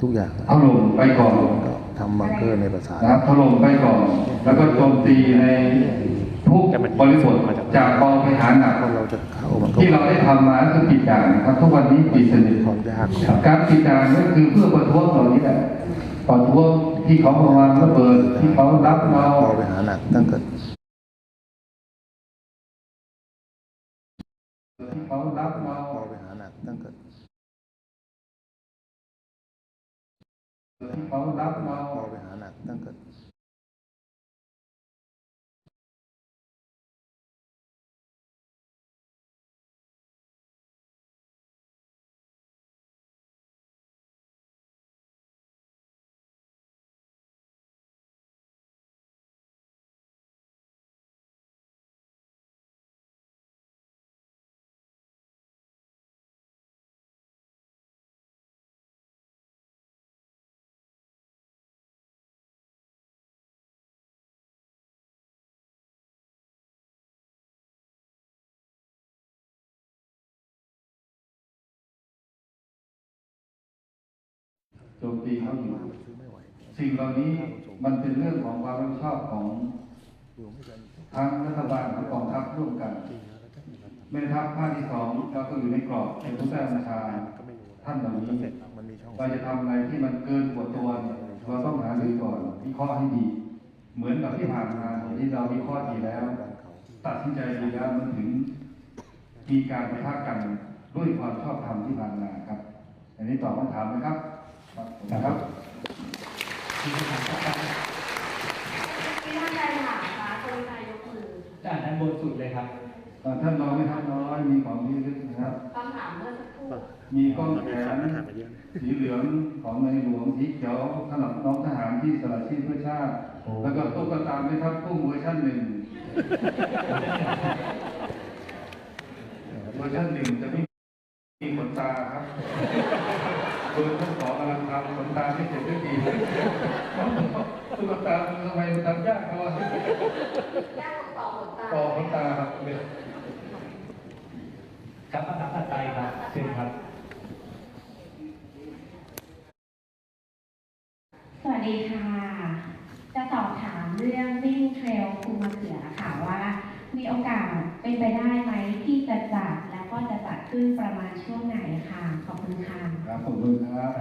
ทุกอย่างถล่มไปก่อนก็ทำบังเกอร์ในภาษานะครับถล่มไปก่อน แล้วก็โจมตีในทุกบริบทจากกองบริหารหนักพอเราจะเข้ามันก็ที่เราได้ทำมาก็คือปิดด่านนะครับทุกวันนี้ปิดสนิทความยากการปิดด่านก็คือเพื่อประท้วงเหล่านี้แหละประท้วงที่เขามาวางระเบิดที่เขารับเราพอไปหาหนักตั้งแต่ที่เขารับเรา ที่เข โจมตีเขาอยู่ซื้อไม่ไหวสิ่งเหล่านี้มันเป็นเรื่องของความรับผิดชอบของอยู่ไม่กันทั้งรัฐบาลและกองทัพร่วมกันจริงแล้วก็แม่ทัพภาคที่สองเราก็อยู่ในกรอบเป็นผู้ใต้บัญชาก็ไม่รู้ท่านเหล่านี้เสร็จมันมีช่องเราจะทำอะไรที่มันเกินกว่าตัวเนี่ยเราต้องหารือก่อนวิเคราะห์ให้ดี เหมือนกับที่ผ่านมาที่เราวิเคราะห์ดีแล้ว ตัดสินใจดีแล้วมันถึงมีการประทะกันด้วยความชอบธรรมที่ผ่านมาครับ อันนี้ตอบคำถามนะครับ นะครับที่ท่านใดถามคะกรุณายกมือจากด้านบนสุดเลยครับเอ่อท่านรองไม่ทัพน้อยมีของที่ระลึกนะครับคำถามเมื่อสักครู่มีกล้องแขถามนถามมาเยอะสีเหลืองของในหลวงสีเขียวสำหรับน้องทหารที่สละชีพเพื่อชาติโอ้แล้วก็ตุ๊กตาไม่ทับกุ้งเวอร์ชันหนึ่งเวอร์ชันหนึ่งจะไม่มีขนตาครับ เบอร์ท่านสองกำลังทำขนตาไม่เสร็จด้วยดีตุ๊กตาทำไมมันทำยากเขาอะยากต่อขนตาต่อขนตาครับครับคำถามถัดไปครับเชิญครับ สวัสดีค่ะ จะสอบถามเรื่องวิ่งเทรลภูมะเขือค่ะว่า มีโอกาสเป็นไปได้ไหมที่จะจัด ก็จะจัดขึ้นประมาณช่วงไหนค่ะ ขอบคุณค่ะครับผมดูครับ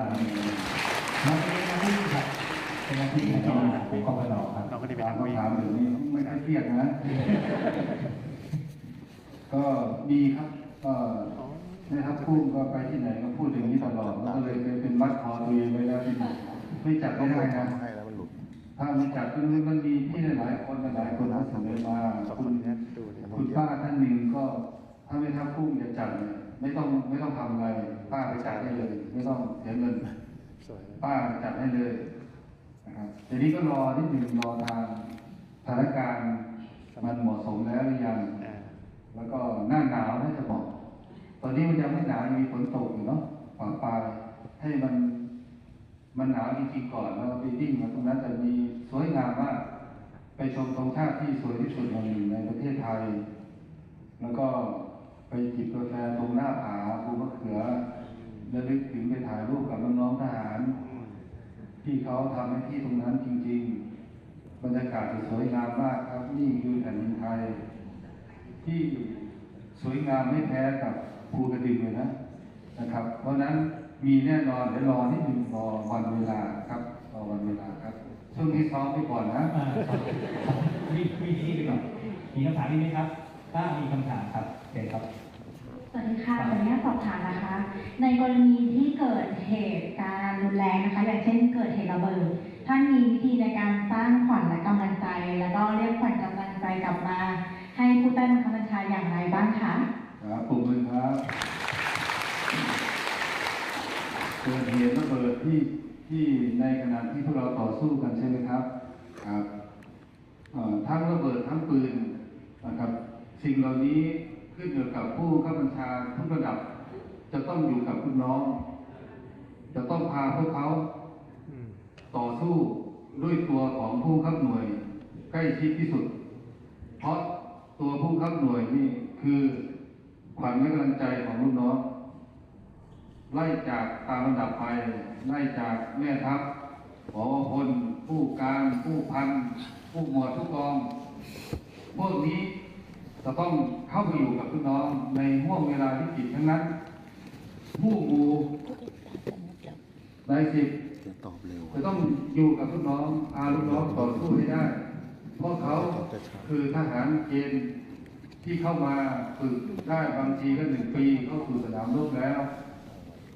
น้องเป็นหน้าที่ครับเป็นหน้าที่ของของกองพนครับเราก็ได้ไปถามทำวิ่งคำถามแบบนี้ไม่ค่อยเครียดนะ ก็มีครับก็นะครับพูดก็ไปที่ไหนก็พูดอย่างนี้ตลอดก็เลยเป็นมัดคอตัวเองไว้แล้วที่นี่ไม่จัดก็ไม่ไม่ได้นะทำให้แล้วมันหลุดถ้าไม่จัดก็มันมีพี่หลายๆคนหลายคนเขาเสนอมาสองคุคณนนี้ดูเนี่ยคุณป้าท่านหนึ่งก็ ถ้าไม่ทับพุ่งจะจัดเนี่ยไม่ต้องไม่ต้องทำอะไร ป้าไปจัดให้เลย ไม่ต้องเสียเงินสวยป้าจัดให้เลยนะครับทีนี้ก็รอนิดหนึ่งรอทางสถานการณ์มันเหมาะสมแล้วหรือยังอ่าแล้วก็หน้าหนาวน่าจะเหมาะตอนนี้มันยังไม่หนาวยังมีฝนตกอยู่เนาะฝั่งปลายให้มันมันหนาวจริงๆก่อนแล้วไปวิ่งมาตรงนั้นจะมีสวยงามมากไปชมธงชาติที่สวยที่สุดแห่งหนึ่งในประเทศไทย แล้วก็ ไปจิบกาแฟตรงหน้าผาภูมะเขือระลึกถึงไปถ่ายรูปกับน้องๆทหาร ที่เขาทำให้ที่ตรงนั้นจริง ๆ บรรยากาศสวยงามมากครับนี่คือแผ่นดินไทย ที่สวยงามไม่แพ้กับภูกระดึงเลยนะนะครับ เพราะนั้นมีแน่นอนเดี๋ยวรอนิดหนึงรอวันเวลาครับรอวันเวลาครับช่วงนี้ซ้อมไปก่อนนะอ่าครับมีมีที่ไปก่อนมีคำถามนี้ไหมครับ ถ้ามีคำถามครับ เชิญครับ สวัสดีค่ะขออนุญาตสอบถามนะคะ ในกรณีที่เกิดเหตุการณ์รุนแรงนะคะ อย่างเช่นเกิดเหตุระเบิด ท่านมีวิธีในการสร้างขวัญและกำลังใจ แล้วก็เรียกขวัญกำลังใจกลับมา ให้ผู้ใต้บังคับบัญชาอย่างไรบ้างคะ ครับปรบมือครับเกิดเหตุระเบิดที่ที่ในขณะที่พวกเราต่อสู้กันใช่ไหมครับ ครับเอ่อทั้งระเบิดทั้งปืนนะครับ สิ่งเหล่านี้ ขึ้นอยู่กับผู้ข้าบัญชาทุกระดับ จะต้องอยู่กับคุณน้อง จะต้องพาพวกเขาต่อสู้ด้วยตัวของผู้ขับหน่วย ใกล้ชิดที่สุด เพราะตัวผู้ขับหน่วยนี่คือขวัญและกำลังใจของลูกน้องไล่จากตามลำดับไปไล่จากแม่ทัพผอพลผู้การ ผู้พัน ผู้หมวดผู้กอง พวกนี้ จะต้องเข้าไปอยู่กับพี่น้องในห่วงเวลาที่ผิดทั้งนั้น ผู้หมู่นายสิบจะตอบเร็วจะต้องอยู่กับลูกน้องพาลูกน้องต่อสู้ให้ได้ เพราะเขาคือทหารเกณฑ์ที่เข้ามาฝึกได้บางทีก็หนึ่งปีเข้าสู่สนามรบแล้ว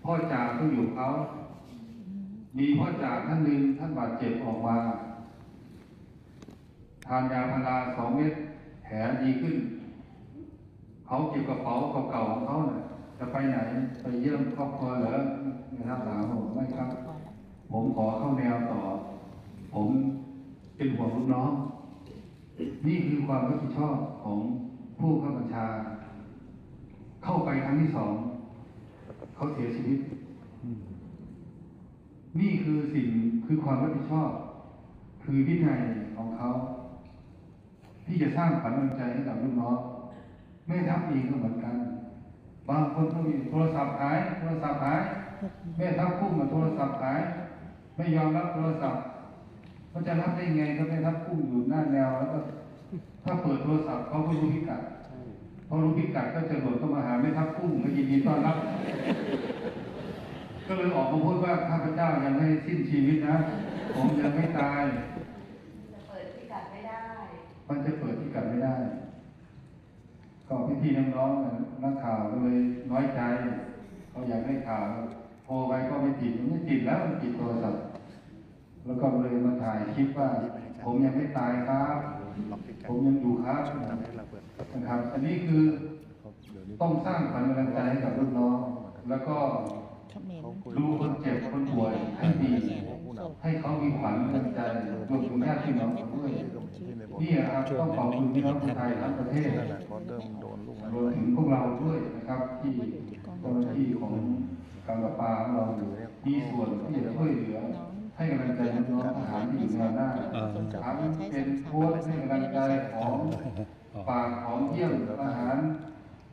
พ่อจ่าต้องอยู่กับเขา มีพ่อจ่าท่านหนึ่งท่านบาดเจ็บออกมา ทานยาพาราสองเม็ด ผลดีขึ้น เขาเก็บกระเป๋าเก่าๆของเขาเนี่ยจะไปไหนไปเยี่ยมครอบครัวเหรอนะครับถามผมไม่ครับ ผมขอเข้าแนวต่อ ผมเป็นห่วงลูกน้อง นี่คือความรับผิดชอบของผู้ข้าบัญชา เข้าไปครั้งที่สอง เขาเสียชีวิต นี่คือสิ่งคือความรับผิดชอบ คือวินัยของเขา ที่จะสร้างขวัญกำลังใจให้กับลูกน้องแม่ทัพเองก็เหมือนกัน บางคนก็มีโทรศัพท์หายโทรศัพท์หายแม่ทัพกุ้งมาโทรศัพท์หายไม่ยอมรับโทรศัพท์มันจะรับได้ไงก็แม่ทัพกุ้งอยู่หน้าแนวแล้วก็ถ้าเปิดโทรศัพท์เขาก็รู้พิกัดพอรู้พิกัดก็จะโดดเข้ามาหาแม่ทัพกุ้งก็ยินดีต้อนรับ ก็เลยออกมาพูดว่าข้าพเจ้ายังไม่สิ้นชีวิตนะ ผมยังไม่ตาย จะเปิดพิกัดไม่ได้ มันจะเปิดพิกัดไม่ได้ ก็พี่ๆน้องๆนักข่าวก็เลยน้อยใจเขาอยากได้ข่าวโทรไปก็ไม่ติดมันไม่ติดแล้วมันติดโทรศัพท์แล้วก็เลยมาถ่ายคลิปว่า ผมยังไม่ตายครับ ผมยังอยู่ครับนะครับ อันนี้คือต้องสร้างขวัญกำลังใจให้กับลูกน้องแล้วก็ดูคนเจ็บคนป่วยให้ดีให้เขามีขวัญกำลังใจรวมถึงญาติพี่น้องเขาด้วย ที่ในบทนี่ครับต้องขอบคุณพี่น้องคนไทยทั้งประเทศนั่นแหละพอเริ่มโดนลูกนั้นรวมถึงพวกเราด้วยนะครับ ที่เจ้าหน้าที่ของการประปาของเรามีส่วนที่จะช่วยเหลือให้กำลังใจน้องๆทหารที่อยู่ในหน้าทั้งเป็นโค้ชให้กำลังใจของปากของเยี่ยมทหาร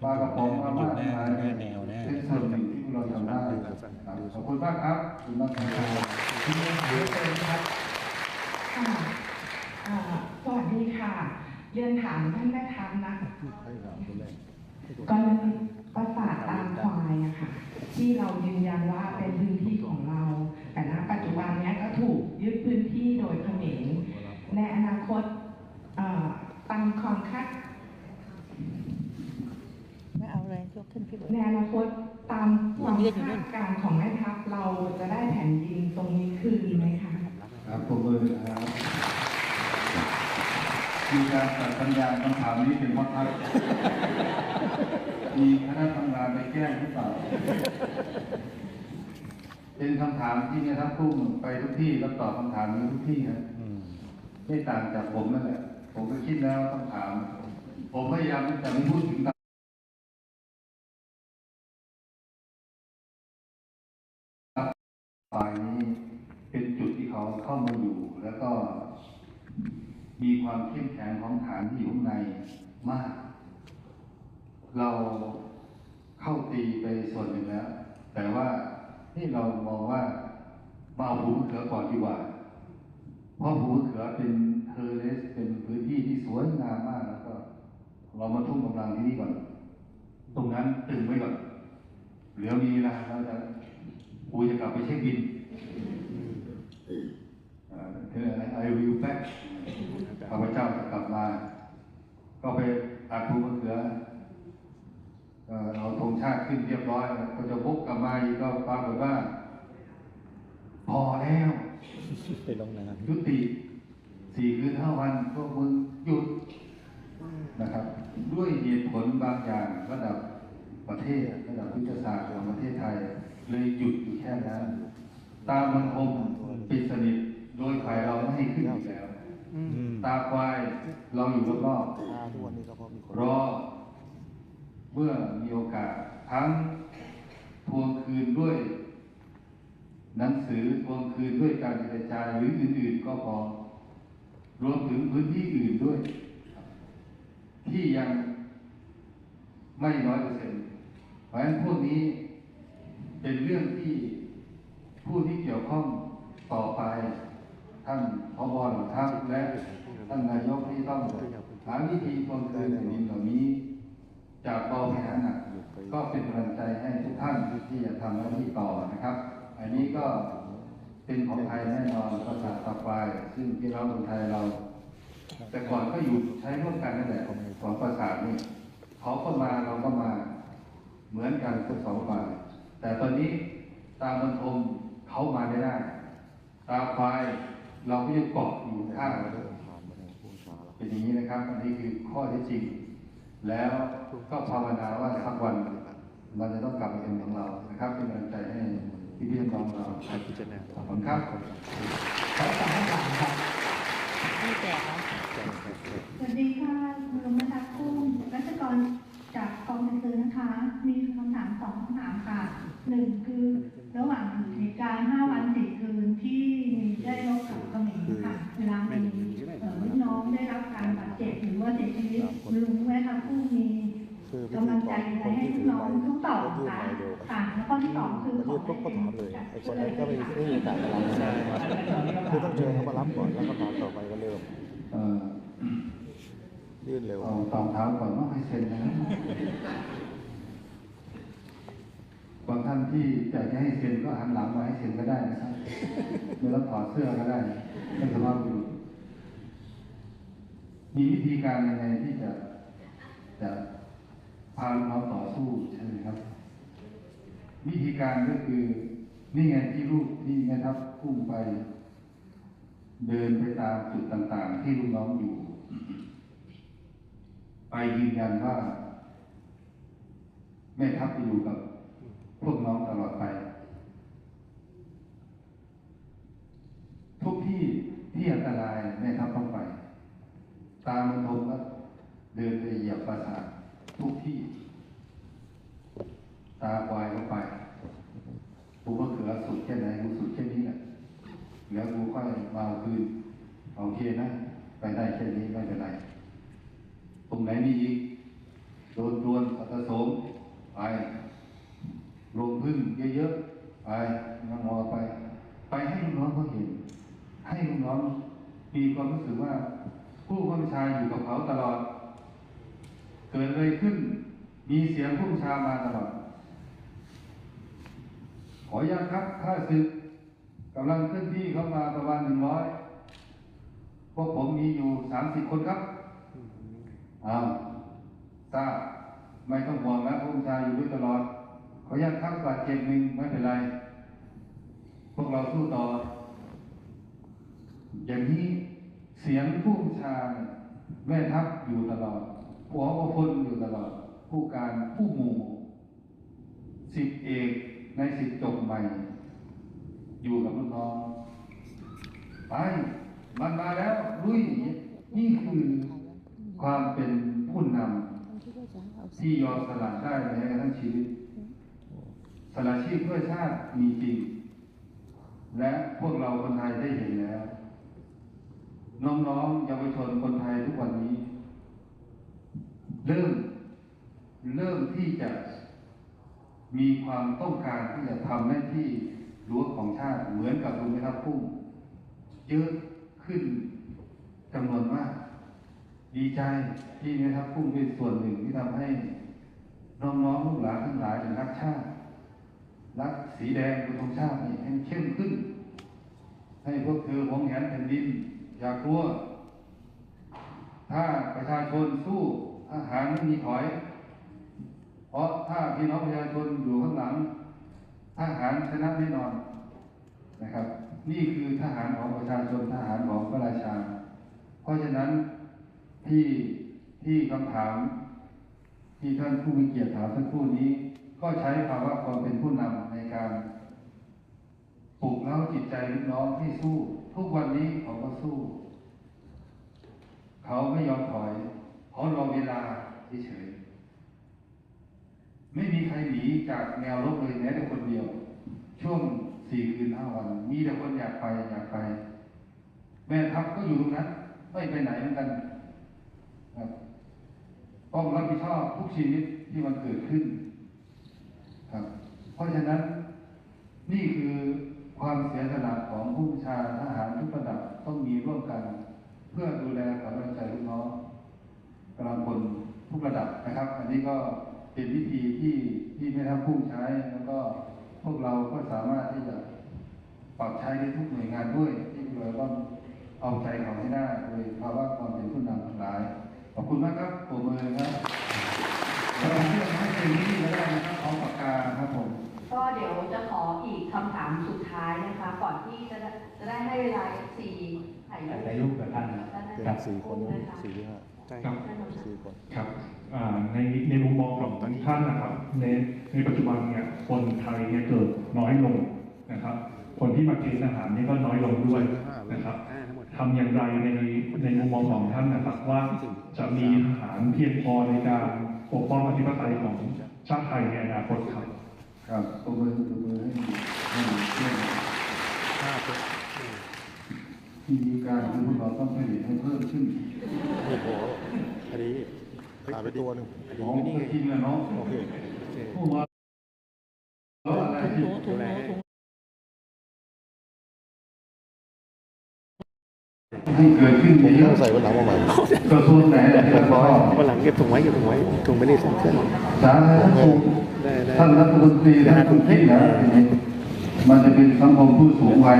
ปลากระป๋องอาม่าทหารเป็นส่วนหนึ่งที่พวกเราทำได้ครับขอบคุณมากครับขอบคุณมากครับ คุณเรียนเชิญครับ ค่ะอ่าสวัสดีค่ะ เรียนถามท่านแม่ทัพนะให้ถามคนแรกกรณีประสาทตามควายอะค่ะ ที่เรายืนยันว่าเป็นพื้นที่ของเรา แต่ณปัจจุบันเนี้ยก็ถูกยึดพื้นที่โดยเขมรในอนาคตเอ่อตามความคาดไม่เอาเลยยกขึ้นพี่เบิร์ดในอนาคตตามความยืนอยู่นู่คานดการณ์ของแม่ทัพเราจะได้แผ่นดินตรงนี้คืนไหมคะครับผมมือนะครับ มีการตัดสัญญาณคำถามนี้เป็นวัดทักมีคณะทำงานไปแก้งหรือเปล่า เป็นคำถามที่เนี่ยถ้าพุ่งไปทุกที่แล้วตอบคำถามนี้ทุกที่ครับไม่ต่างจากผมนั่นแหละ ผมก็คิดแล้วต้องถาม ผมพยายามจะไม่พูดถึงฝ่ายนี้เป็นจุดที่เขาเข้ามาอยู่แล้วก็ มีความเข้มแข็งของฐานที่อยู่ข้างในมาก เราเข้าตีไปส่วนหนึ่งแล้ว แต่ว่าที่เรามองว่าเอาภูเขือก่อนดีกว่า เพราะภูเขือเป็นเทอร์เลสเป็นพื้นที่ที่สวยงามมากแล้วก็ เรามาทุ่มกำลังที่นี่ก่อน ตรงนั้นตึงไว้ก่อนเหลือมีเวลาเราจะกูจะกลับไปเช็คบินอ่าคืออะไร I will back ข้าพเจ้าจะกลับมา ก็ไปตัดภูมะเขือเอ่อเอาธงชาติขึ้นเรียบร้อยแล้วก็จะวกกลับมาอีกก็ปรากฏว่า พอแล้วไปลงน้ำยุติสี่คืนห้าวันพวกมึงหยุดนะครับ ด้วยเหตุผลบางอย่างระดับประเทศระดับยุทธศาสตร์ของประเทศไทย เลยหยุดอยู่แค่นั้น ตามมันคมปิดสนิทโดยฝ่ายเราไม่ให้ขึ้นอีกแล้ว ตาควายเราอยู่รอบอาทุกวันนี้ก็เพราะมีคนๆรอเมื่อมีโอกาสทั้งทวงคืนด้วย หนังสือทวงคืนด้วยการเจรจาหรืออื่น ๆ ก็พอ รวมถึงพื้นที่อื่นด้วย ที่ยังไม่ร้อยเปอร์เซ็นต์เพราะฉะนั้นพวกนี้เป็นเรื่องที่ผู้ที่เกี่ยวข้องต่อไป ท่านพบเหล่าทัพและท่านนายกที่ต้องหาวิธีทวงคืนแผ่นดินเหล่านี้ จากเบาไปหนักก็เป็นกำลังใจให้ทุกท่านที่จะทำหน้าที่ต่อนะครับ อันนี้ก็เป็นของไทยแน่นอนภาษาต่อไปซึ่งพี่น้องคนไทยเรา แต่ก่อนก็อยู่ใช้ร่วมกันนั่นแหละสองภาษานี่เขาก็มาเราก็มาเหมือนกันทั้งสองฝ่ายแต่ตอนนี้ตามบรรทมเขามาไม่ได้ ตาควาย เราก็ยังเกาะอยู่ข้างเรานเป็นอย่างนี้นะครับ อันนี้คือข้อท็จจริง แล้วก็ภาวนาว่าสักวัน เราจะต้องกลับมาเป็นของเรานะครับเป็นกำลังใจให้พี่พี่น้องเราขอบคุณครับขอสามคำถามครับไม่แจกเหรอสวัสดีค่ะคุณลุงนะคะกุ้งรัชกรจากกองเรือนะคะ มีคำถามสองคำถามค่ะหนึ่งคือระหว่างเหตุการณ์ห้าวันสี่คืนที่มีได้รบกับเขมรค่ะ เวลามีเอ่อลูกน้องได้ รับการบาดเจ็บหรือว่าเสียชีวิตลุงแม่ทัพกุ้มีกำลังใจอะไรให้ลูกน้องทุกต่อค่ะค่ะแล้วก็ที่สองคือขอยื่นปุ๊ก็ถามเลยไอ้คนนั้นก็ไม่ไม่มีกาสจะรับใช่ไหมคือต้องเชิญเขามารับก่อนแล้วก็ถามต่อไปก็เริ่มเอ่อยื่นเร็วเอาตองเท้าก่อนว่าให้เซ็นนะครับางท่านที่อยากจะให้เซ็นก็หันหลังมาให้เซ็นก็ได้นะครับไม่ต้องถอดเสื้อก็ได้ไม่สามารถอยู่ มีวิธีการยังไงที่จะจะพาลูกน้องต่อสู้ใช่ไหมครับ วิธีการก็คือนี่ไงที่ลูกที่แม่ทัพพุ่งไป เดินไปตามจุดต่าง ๆ ที่ลูกน้องอยู่ ไปยืนยันว่า แม่ทัพจะอยู่กับพวกน้องตลอดไป ทุกที่ที่อันตรายแม่ทัพต้องไป ตามมันทมก็เดินไปเหยียบปราสาททุกที่ ตาควายก็ไปกูก็เขือสุดแค่ไหนกูสุดแค่นี้แหละแล้วกูค่อยมาเอาคืนโอเคนะ ไปได้แค่นี้ไม่เป็นไร ตรงไหนมีอีกโดนดวนสัตสมไปลงพึ่งเยอะๆไปนงอไป ไปให้ลูกน้องเขาเห็น ให้ลูกน้องมีความรู้สึกว่า ผู้บัญชาอยู่กับเขาตลอด เกิดอะไรขึ้น มีเสียงผู้บัญชามาตลอด ขออนุญาตครับข้าศึกกำลังเคลื่อนที่เข้ามาประมาณหนึ่งร้อยพวกผมมีอยู่สามสิบคนครับอ้าวทราบไม่ต้องห่วงนะผู้บัญชาอยู่ด้วยตลอด ขออนุญาตครับบาดเจ็บหนึ่งไม่เป็นไร พวกเราสู้ต่อ อย่างนี้ เสียงผู้บัญชาเนี่ยแม่ทัพอยู่ตลอดหัวอพลอยู่ตลอด ผู้การผู้หมู่สิบเอกในสิบจบใหม่ อยู่กับลูกน้องไปมันมาแล้วลุยนี่คือความเป็นผู้นำที่ยอมสละได้แม้ทั่งชีวิตสละชีพเพื่อชาติมีจริง และพวกเราคนไทยได้เห็นแล้ว น้องๆเยาวชนคนไทยทุกวันนี้ เริ่มเริ่มที่จะมีความต้องการที่จะทำหน้าที่รั้วของชาติเหมือนกับลุงแม่ทัพพุ่งเยอะขึ้นจำนวนมาก ดีใจที่แม่ทัพพุ่งเป็นส่วนหนึ่งที่ทำให้น้องๆลูกหลานทั้งหลายรักชาติ รักสีแดงเป็นธงชาตินี่ให้เข้มขึ้น ให้พวกเธอหวงแหนแผ่นดิน อย่ากลัว ถ้าประชาชนสู้ทหารไม่มีถอย เพราะถ้าพี่น้องประชาชนอยู่ข้างหลังทหารชนะแน่นอนนะครับ นี่คือทหารของประชาชนทหารของพระราชา เพราะฉะนั้นที่ที่คำถาม ที่ท่านผู้มีเกียรติถามสักครู่นี้ ก็ใช้ภาวะความเป็นผู้นำในการปลุกเร้าจิตใจลูกน้องให้สู้ ทุกวันนี้เขาก็สู้ เขาไม่ยอมถอยเขารอเวลาเฉยๆไม่มีใครหนีจากแนวรบเลยแม้แต่คนเดียว ช่วงสี่คืนห้าวัน มีแต่คนอยากไปอยากไป แม่ทัพก็อยู่ตรงนั้นไม่ไปไหนเหมือนกันครับต้องรับผิดชอบทุกชีวิตที่มันเกิดขึ้นครับ เพราะฉะนั้นนี่คือ ความเสียสละของผู้บัญชาทหารทุกระดับต้องมีร่วมกัน เพื่อดูแลกำลังใจลูกน้องกำลังพลทุกระดับนะครับ อันนี้ก็เป็นวิธีที่ที่แม่ทัพพุ่งใช้แล้วก็พวกเราก็สามารถที่จะปรับใช้ได้ทุกหน่วยงานด้วย ที่เราต้องเอาใจเขาให้ได้โดยภาวะความเป็นผู้นำทั้งหลาย ขอบคุณมากครับปรบมือครับเราเชื่อให้เป็นที่ก็ได้นะครับเอาปากกาครับผม ก็เดี๋ยวจะขออีกคำถามสุดท้ายนะคะ ก่อนที่จะได้จะได้ให้เวลาสี่ถ่ายรูปถ่ายรูปกับท่านนะด้านหเป็นน้าสี่คนนะคะสี่ที่ห้าใช่ครับสี่คนครับอ่าในในมุมมองของท่านนะครับ ในในปัจจุบันเนี่ยคนไทยเนี่ยเกิดน้อยลงนะครับ คนที่มาเกณฑ์ทหารเนี่ยก็น้อยลงด้วยนะครับทำอย่างไรในในมุมมองของท่านนะครับว่าจะมีทหารเพียงพอในการปกป้องอธิปไตยของชาติไทยในอนาคตครับ ครับปรบมือปรบมือให้ให้เพื่อนห้นที่มีการคือพวกเราต้องผลิตให้เพิ่มขึ้นโอ้โหอันนี้ขาดไปตัวหนึ่งอันน้นี้องอยู่นี่ไงก็กินแล้วเนาะโอเคผู้ว่าแล้วอะไรที่ดูแลให้เกิดขึ้นผมเยต้องใส่บนหลังมาใหม่กระทรวงไหนเนี่ยเรียบร้อยบนหลังเก็บถุงไว้เก็บถุงไว้ถุงไม่ได้ใส่เสื้อสาธารณสุข ท่านรัฐมนตรีและท่านคุณที่นะมันจะเป็นสังคมผู้สูงวัย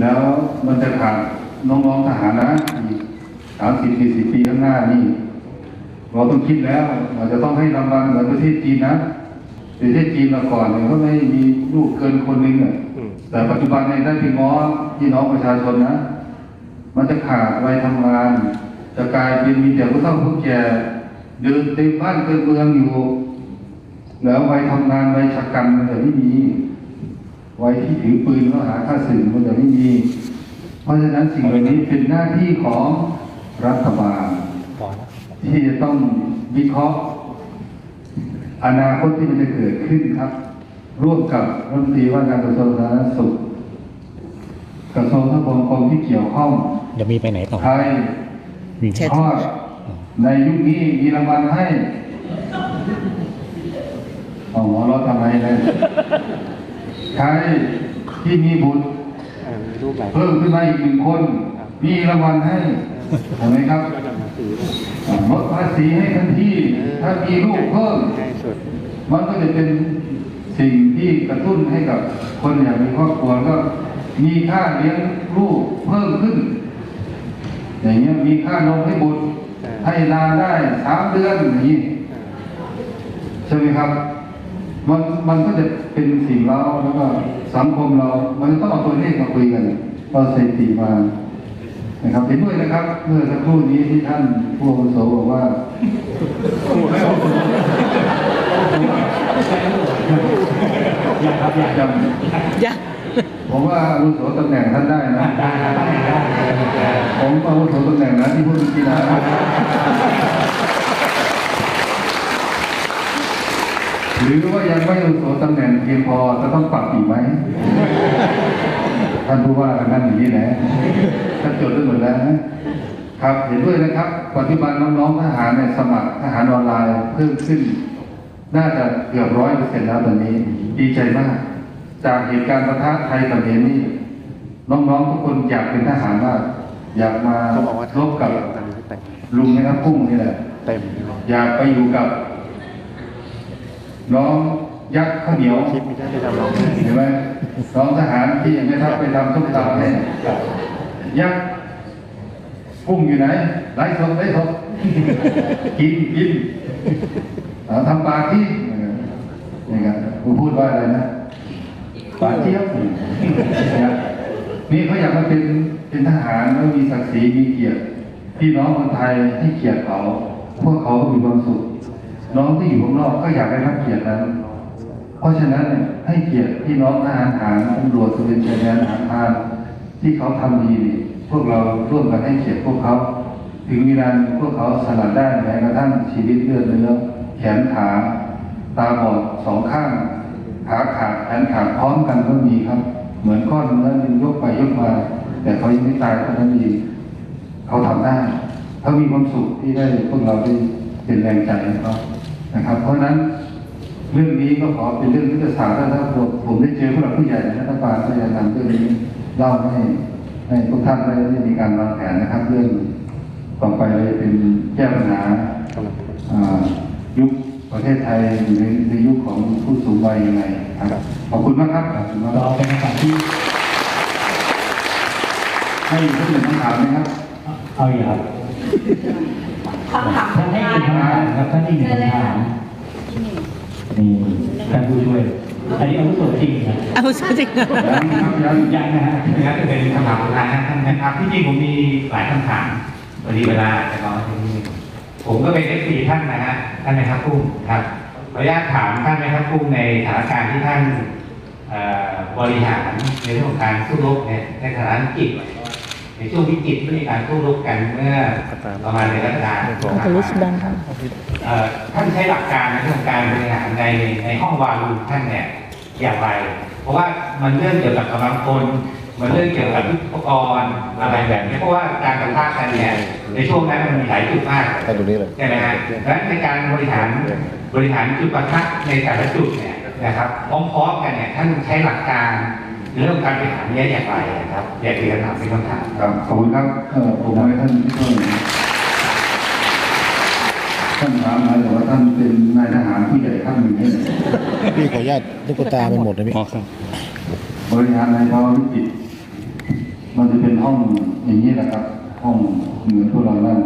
แล้วมันจะขาดน้องๆทหารนะอีกสามสิบสี่สิบปีข้างหน้านี่เราต้องคิดแล้วเราจะต้องให้รางวัลเหมือนประเทศจีนนะประเทศจีนมาก่อนเนี่ยเขาไม่มีลูกเกินคนหนึ่งอะอืมแต่ปัจจุบันเนี่ยได้พี่น้องพี่น้องประชาชนนะ มันจะขาดวัยทำงาน จะกลายเป็นมีแต่ผู้เฒ่าผู้แก่เดินเต็มบ้านเต็มเมืองอยู่ แล้ววัยทำงานวัยชะกันมันจะไม่มีวัยที่ถือปืนแล้วหาค่าสื่อมันจะไม่มี เพราะฉะนั้นสิ่งเหล่านี้เป็นหน้าที่ของรัฐบาลที่จะต้องวิเคราะห์ อนาคตที่มันจะเกิดขึ้นครับ ร่วมกับรัฐมนตรีว่าการกระทรวงสาธารณสุขกระทรวงทบวงกรมที่เกี่ยวข้องเดี๋ยวมีไปไหนต่อไทยมีทอดในยุคนี้มีรางวัลให้ เอาหัวเราะทำไมเลยใครที่มีบุตรอ่ามีรูปหลายเพิ่มขึ้นมาอีกหนึ่งคน มีรางวัลให้เห็นไหมครับลดภาษีให้ทันทีถ้ามีลูกเพิ่มง่ายสุดมันก็จะเป็นสิ่งที่กระตุ้นให้กับคนอยากมีครอบครัวก็มีค่าเลี้ยงลูกเพิ่มขึ้น อย่างเงี้ยมีค่านมให้บุตรให้ลาได้สามเดือนอย่างนี้ใช่ไหมครับ มันมันก็จะเป็นสิ่งเราแล้วก็สังคมเรา มันจะต้องเอาตัวเลขมาคุยกันเอาสถิติมา นะครับเห็นด้วยนะครับ เมื่อสักครู่นี้ที่ท่านผู้อาวุโสบอกว่าอย่าครับอย่ากจอย่าผมว่าอาวุโสตำแหน่งท่านได้นะได้ได้ได้ผมอาวุโสตำแหน่งนะที่พูดเมื่นะ หรือว่ายังไม่อาวุโสตำแหน่งเพียงพอจะต้องปรับอีกไหมท่านผู้ว่ากันนั่นอย่างนี้แหละท่านจดไว้หมดแล้วนะครับเห็นด้วยนะครับ ปัจจุบันน้องๆทหารเนี่ยสมัครทหารออนไลน์เพิ่มขึ้น น่าจะเกือบร้อยเปอร์เซ็นต์แล้วตอนนี้ ดีใจมาก จากเหตุการณ์ประทะไทยกับเขมรนี่น้องๆทุกคนอยากเป็นทหารมากอยากมาเขาบอกว่าลบกับตอนนี้เต็มลุงนะครับพุ่งนี่แหละเต็มอยากไปอยู่กับ น้องยักษ์ข้าวเหนียวคลิปมีได้ไปทำลองเห็นไหมน้องทหารที่ยังไม่ทับไปทำส้มตำให้ยักษ์พุ่งอยู่ไหนไล่สดไล่สดกินกินเอาทำปลาที่นี่ครับกูพูดว่าอะไรนะปลาเจี๊ยบเนี่ยนี่เขาอยากมาเป็นเป็นทหารแล้วมีศักดิ์ศรีมีเกียรติพี่น้องคนไทยให้เกียรติเขาพวกเขาก็มีความสุข น้องที่อยู่ข้างนอกก็อยากได้รับเกียรตินั้น เพราะฉะนั้นให้เกียรติพี่น้องทหารหารตำรวจตระเวนชายแดนทหารพานที่เขาทำดีพวกเราร่วมกันให้เกียรติพวกเขา ถึงเวลาพวกเขาสลัดได้แม้กระทั่งชีวิตเลือดเนื้อแขนขาตาบอดสองข้างขาขาดแขนขาดพร้อมกันก็มีครับ เหมือนก้อนเนื้อมันยกไปยกมา แต่เขายังไม่ตายเท่านั้นเองเขาทำได้เขามีความสุขที่ได้พวกเราได้เป็นแรงใจให้เขา นะครับ เพราะฉะนั้นเรื่องนี้ก็ขอเป็นเรื่องที่จะสารถ้าผมผมได้เจอผู้หลักผู้ใหญ่ในรัฐบาลก็จะนำเรื่องนี้เล่าให้ให้ทุกท่านได้ได้มีการวางแผนนะครับ เรื่องต่อไปเลยเป็นแก้ปัญหายุคประเทศไทยในในยุคของผู้สูงวัยยังไงครับขอบคุณมากครับขอบคุณมากเราเป็นคำถามที่ให้ท่านหนึ่งคำถามนะครับ เอาอีกครับ คำถามท่านให้อีกคำถามครับท่านอีกหนึ่งคำถามนี่ท่านผู้ช่วยอันนี้อาวุโสจริงนะเอาจริงๆยังครับยังยังนะฮะนะครับจะเป็นคำถามสุดท้ายนะครับท่านนะครับที่จริงผมมีหลายคำถามวันนี้เวลาจะน้อยนิดนึงผมก็เป็นเอฟซีท่านนะฮะท่านนะครับกุ้งครับขออนุญาตถามท่านนะครับกุ้งในสถานการณ์ที่ท่านบริหารในเรื่องของการสู้รบเนี่ยในสถานกิจ ในช่วงวิกฤตที่มีการสู้รบกันเมื่อประมาณในรัชกาล Uncle Lisbon ครับเอ่อท่านใช้หลักการในเรื่องของการบริหารในในห้องวารูมท่านเนี่ยอย่างไร เพราะว่ามันเรื่องเกี่ยวกับกำลังคนมันเรื่องเกี่ยวกับยุทธปกรณ์อะไรแบบนี้เพราะว่าการปะทะกันเนี่ยในช่วงนั้นมันมีหลายจุดมากให้ตรงนี้เลยใช่ไหมฮะและในการบริหารบริหารจุดปะทะในแต่ละจุดเนี่ยนะครับพร้อมๆกันเนี่ยท่านใช้หลักการใน เรื่องการบริหารเนี้อย่างไรนะครับอยากเรียนถามเป็นคำถามครับขอบคุณครับเอ่อผมให้ท่านที่ช่วยท่านถามมาแต่ว่าท่านเป็นนายทหารผู้ใหญ่ท่านหนึ่งเนี่ยพี่ขออนุญาตลูกตาเป็นหมดนะพี่บริหารในภาวะวิกฤตมันจะเป็นห้องอย่างนี้แหละครับ ห้องเหมือนพวกเรานั่ง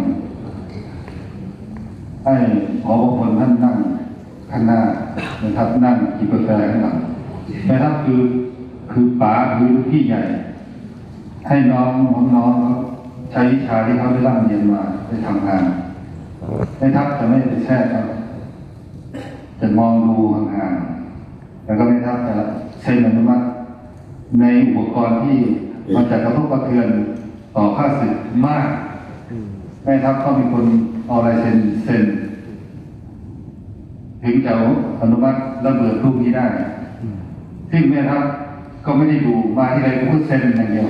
ให้ผอบพลท่านนั่งข้างหน้านะครับนั่งกินกาแฟข้างหลังแม่ทัพคือ คือป๋าคือพี่ใหญ่ ให้น้องน้องๆใช้วิชาที่เขาได้ร่ำเรียนมาไปทำงานแม่ทัพจะไม่ไปแทรกครับจะมองดูห่างๆแล้วก็แม่ทัพจะเซ็นอนุมัติในอุปกรณ์ที่มันจะกระทบกระเทือนต่อค่าศึกมากแม่ทัพต้องมีคนเอาลายเซ็นเซ็นถึงจะอนุมัติระเบิดลูกนี้ได้ซึ่งแม่ทัพ ก็ไม่ได้ดูมาที่ไรก็พูดเซ็นอย่างเดียว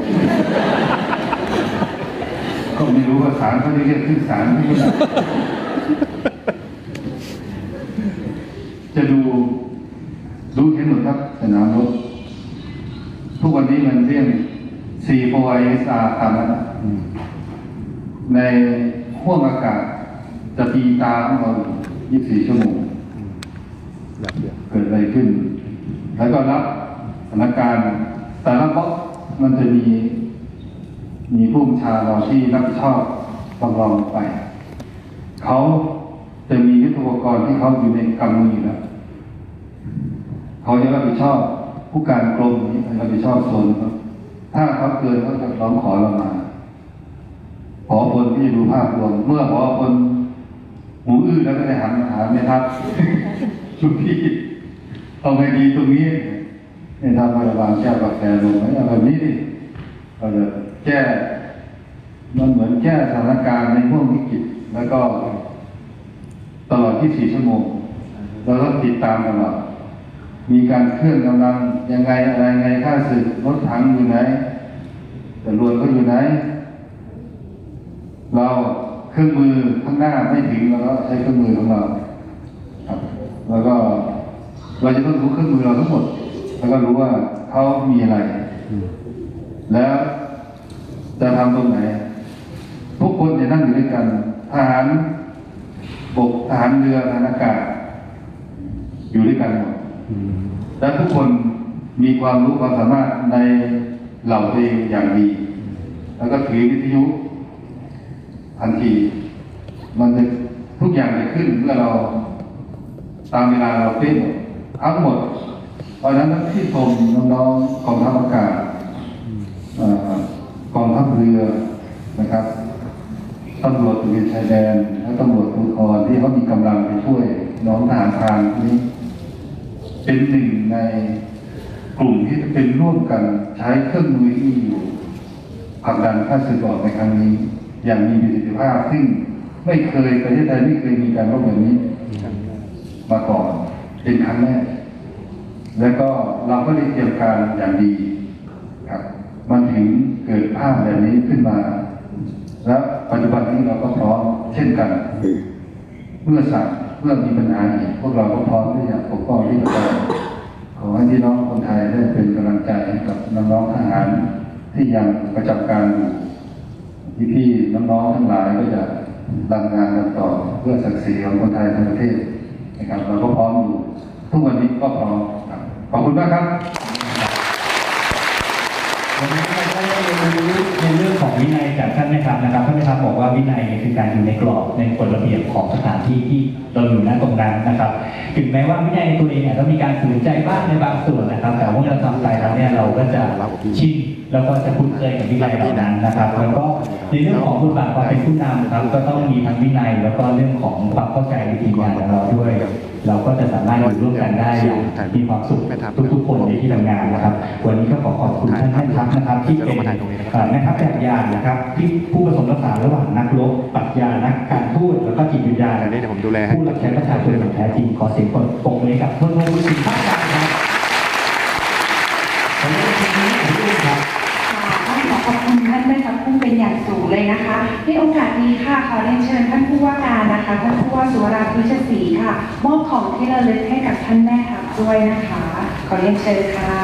ก็ไม่รู้ว่าศาลเขาจะเรียกขึ้นศาลไม่รู้นะจะดูดูเห็นหมดครับสนามรบทุกวันนี้มันเรียก C4ISR ตามนั้นในห้วงอากาศจะตีตาของเรา24 ชั่วโมงแบบเดียวเกิดอะไรขึ้น แล้วก็รับสถานการณ์แต่ละบล็อกมันจะมี มีผู้บัญชาเราที่รับผิดชอบรองรองไป เขาจะมียุทธปกรณ์ที่เขาอยู่ในกำมืออยู่แล้วเขาจะรับผิดชอบผู้การกรมนี้รับผิดชอบโซนครับถ้าเขาเกินเขาจะร้องขอเรามาขอพลที่ดูภาพรวมเมื่อขอพลหูอื้อแล้วก็ได้หันมาหาแม่ทัพชุดพี่เอาไงดีตรงนี้ แม่ทัพพยาบาลแก้วกาแฟลงไหมอาแบบนี้ดิเราจะแก้มันเหมือนแก้สถานการณ์ในห่วงวิกฤตแล้วก็ตลอด 24 ชั่วโมง เราต้องติดตามตลอดมีการเคลื่อนกำลังยังไงอะไรไงค่าศึกรถถังอยู่ไหนจรวดก็อยู่ไหน เราเครื่องมือข้างหน้าไม่ถึงเราก็ใช้เครื่องมือของเราครับ แล้วก็เราจะต้องรู้เครื่องมือเราทั้งหมด แล้วก็รู้ว่าเขามีอะไร แล้วจะทำตรงไหน ทุกคนจะนั่งอยู่ด้วยกันทหารบกทหารเรือทหารอากาศ อยู่ด้วยกันหมดและทุกคนมีความรู้ความสามารถในเหล่าตัวเองอย่างดี แล้วก็ถือวิทยุทันที มันจะทุกอย่างจะขึ้นเมื่อเราตามเวลาเราเต้นหมดทั้งหมดเพ ราะฉะนั้นที่ชมน้องๆกองทัพอากาศกองทัพเรือนะครับตำรวจตระเวนชายแดน และตำรวจภูธรที่เขามีกำลังไปช่วยน้องทหารพรานนี้ เป็นหนึ่งในกลุ่มที่เป็นร่วมกันใช้เครื่องมือที่อยู่ผลักดันค่าศึกออกในครั้งนี้ อย่างมีประสิทธิภาพซึ่งไม่เคยประเทศไทยไม่เคยมีการรบแบบนี้มาก่อนเป็นครั้งแรก แล้วก็เราก็ได้เตรียมการอย่างดีครับ มันถึงเกิดภาพแบบนี้ขึ้นมา และปัจจุบันนี้เราก็พร้อมเช่นกัน เมื่อสั่งเมื่อมีปัญหาอีกพวกเราก็พร้อมที่จะปกป้องที่จะขอให้พี่น้องคนไทยได้เป็นกำลังใจให้กับน้องๆทหารที่ยังประจำการอยู่พี่ๆน้องๆทั้งหลายก็จะรันงานกันต่อเพื่อศักดิ์ศรีของคนไทยทั้งประเทศนะครับเราก็พร้อมอยู่ทุกวันนี้ก็พร้อม ขอบคุณมากครับวันนี้เราก็ได้เรียนรู้ในเรื่องของวินัยจากท่านแม่ทัพนะครับท่านแม่ทัพบอกว่าวินัยเนี่ยคือการอยู่ในกรอบในกฎระเบียบของสถานที่ที่เราอยู่ณตรงนั้นนะครับ ถึงแม้ว่าวินัยในตัวเองอาจจะมีการฝืนใจบ้างในบางส่วนนะครับ แต่ว่าเมื่อเราทำไปแล้วเนี่ยเราก็จะชินแล้วก็จะคุ้นเคยกับวินัยเหล่านั้นนะครับ แล้วก็ในเรื่องของบทบาทความเป็นผู้นำครับ ก็ต้องมีทั้งวินัย แล้วก็เรื่องของความเข้าใจวิธีงานของเราด้วย เราก็จะสามารถอยู่ร่วมกันได้อย่างมีความสุขทุกๆคนในที่ทำงานนะครับ วันนี้ก็ขอขอบคุณท่านแม่ทัพนะครับที่เป็นเอ่อแม่ทัพแบบยานนะครับที่ผู้ผสมผสานระหว่างนักรบปรัชญานักการทูตแล้วก็จิตวิญญาณอันนี้เดี๋ยวผมดูแลให้ผู้รับใช้ประชาชนอย่างแท้จริงขอเสียงปรบปรบมือให้กับทุนโมบุญสินภาคการครับขอบคุณที่นี้ขอบคุณครับต้องขอขอบคุณท่านแม่ทัพพุ่งเป็นอย่างสูงเลยนะคะในโอกาสนี้ค่ะขอเรียนเชิญท่านผู้ว่าการนะคะท่านผู้ว่าสุวราพิชศรีค่ะ มอบของที่ระลึกให้กับท่านแม่ทัพด้วยนะคะ ขอเรียนเชิญค่ะ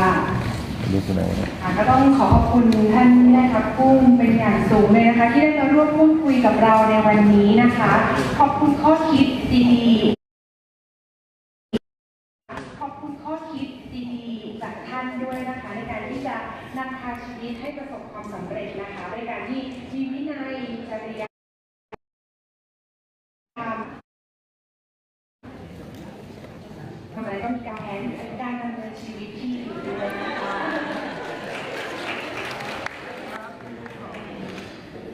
นี่คืออะไรค่ะก็ต้องขอขอบคุณท่านแม่ทัพกุ้งเป็นอย่างสูงเลยนะคะ ที่ได้มาร่วมพูดคุยกับเราในวันนี้นะคะ ขอบคุณข้อคิดดีๆ